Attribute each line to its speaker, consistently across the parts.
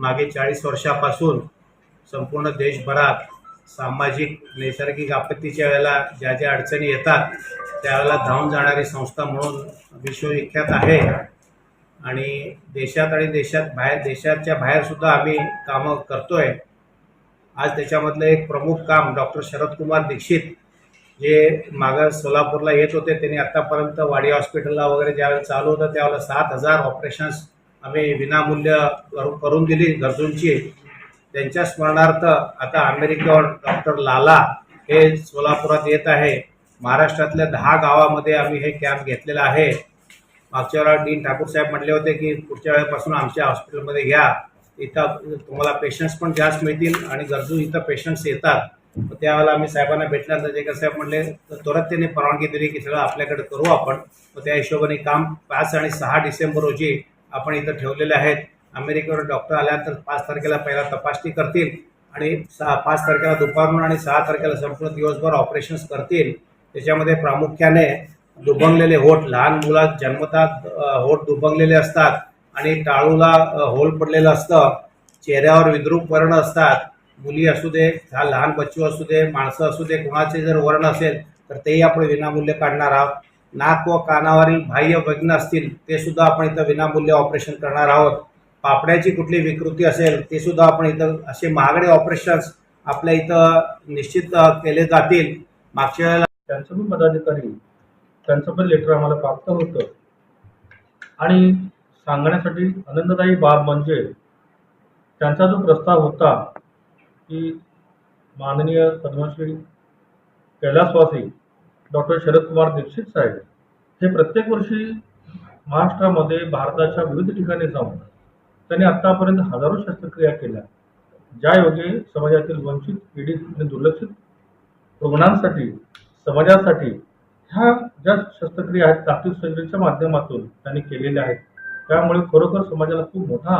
Speaker 1: मागे चाळीस वर्षापासून संपूर्ण देशभरात सामाजिक नैसर्गिक आपत्तीच्या वेळेला ज्या ज्या अडचणी येतात त्यावेळेला धावून जाणारी संस्था म्हणून विश्वविख्यात आहे. आणि देशात आणि देशात बाहेर देशाच्या बाहेरसुद्धा आम्ही कामं करतोय. आज त्याच्यामधलं एक प्रमुख काम डॉक्टर शरदकुमार दीक्षित जे मागं सोलापूरला येत होते त्यांनी आत्तापर्यंत वाडी हॉस्पिटलला वगैरे ज्यावेळेला चालू होतं त्यावेळेला सात हजार ऑपरेशन्स आम्ही विनामूल्य करून दिली गरजूंची. त्यांच्या स्मरणार्थ आता अमेरिकेवर डॉक्टर लाला हे सोलापुरात येत आहे. महाराष्ट्रातल्या दहा गावामध्ये आम्ही हे कॅम्प घेतलेला आहे. मागच्या वेळा डीन ठाकूर साहेब म्हटले होते की पुढच्या वेळेपासून आमच्या हॉस्पिटलमध्ये घ्या. इथं तुम्हाला पेशंट्स पण जास्त मिळतील आणि गरजू इथं पेशंट्स येतात. त्यावेळेला आम्ही साहेबांना भेटल्यानंतर जेकर साहेब म्हणले तर त्वरित त्यांनी परवानगी दिली की सगळं आपल्याकडे करू आपण. मग त्या हिशोबाने काम पाच आणि सहा डिसेंबर रोजी आपण इथं ठेवलेले आहेत. अमेरिकेवर डॉक्टर आल्यानंतर पाच तारखेला पहिला तपासणी करतील आणि सहा पाच तारखेला दुपारून आणि सहा तारखेला संपूर्ण दिवसभर ऑपरेशन्स करतील. त्याच्यामध्ये प्रामुख्याने दुभंगलेले होठ लहान मुलात जन्मतात होट होठ दुभंगलेले असतात आणि टाळूला होल पडलेलं असतं. चेहऱ्यावर विद्रूप वर्ण असतात. मुली असू दे लहान बच्चू असू दे माणसं असू दे कोणाचे जर वर्ण असेल तर तेही आपण विनामूल्य काढणार आहोत. नाक व कानावरील बाह्य वग्न असतील ते सुद्धा आपण इथं विनामूल्य ऑपरेशन करणार आहोत. पापड्याची कुठली विकृती असेल ते सुद्धा आपण इथं असे महागडे ऑपरेशन्स आपल्या इथं निश्चित केले जातील. मागच्या वेळेला
Speaker 2: त्यांचं पण पदाधिकारी त्यांचं पण लेटर आम्हाला प्राप्त होतं. आणि सांगण्यासाठी आनंददायी बाब म्हणजे त्यांचा जो प्रस्ताव होता की माननीय पद्मश्री कैलासवासी डॉक्टर शरदकुमार दीक्षित साहेब हे प्रत्येक वर्षी महाराष्ट्रामध्ये भारताच्या विविध ठिकाणी जाऊन त्यांनी आत्तापर्यंत हजारो शस्त्रक्रिया केल्या. ज्या योगे समाजातील वंचित पीडित आणि दुर्लक्षित रुग्णांसाठी समाजासाठी ह्या ज्या शस्त्रक्रिया आहेत तात्विक सर्जरीच्या माध्यमातून त्यांनी केलेल्या आहेत त्यामुळे खरोखर समाजाला खूप मोठा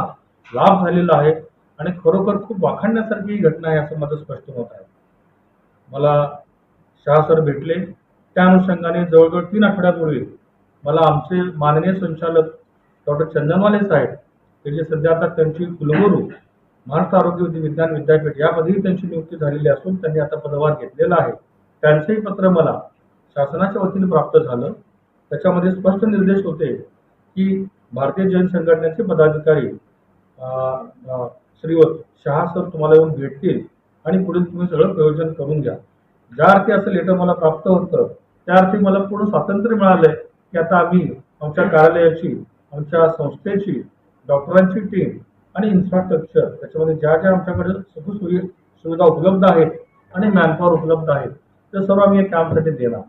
Speaker 2: लाभ झालेला आहे आणि खरोखर खूप वाखाणण्यासारखी ही घटना आहे असं माझं स्पष्ट मत आहे. मला शहा सर भेटले. त्या अनुषंगाने जवळजवळ तीन आठवड्यापूर्वी मला आमचे माननीय संचालक डॉक्टर चंदनवाले साहेब हे जे सध्या आता त्यांची कुलगुरू महाराष्ट्र आरोग्य विज्ञान विद्यापीठ यामध्येही त्यांची नियुक्ती झालेली असून त्यांनी आता पदभार घेतलेला आहे. त्यांचंही पत्र मला शासनाच्या वतीने प्राप्त झालं. त्याच्यामध्ये स्पष्ट निर्देश होते की भारतीय जैन संघटनेचे पदाधिकारी श्रीवत शहा सर तुम्हाला येऊन भेटतील आणि पुढील तुम्ही सगळं प्रयोजन करून घ्या. ज्या अर्थी असं लेटर मला प्राप्त होतं त्या अर्थी मला पूर्ण स्वातंत्र्य मिळालंय की आता आम्ही आमच्या कार्यालयाची आमच्या संस्थेची डॉक्टरांची टीम आणि इन्फ्रास्ट्रक्चर त्याच्यामध्ये ज्या ज्या आमच्याकडे सुखसुवि सुविधा उपलब्ध आहेत आणि मॅनपॉवर उपलब्ध आहेत ते सर्व आम्ही या कॅम्पसाठी देणार.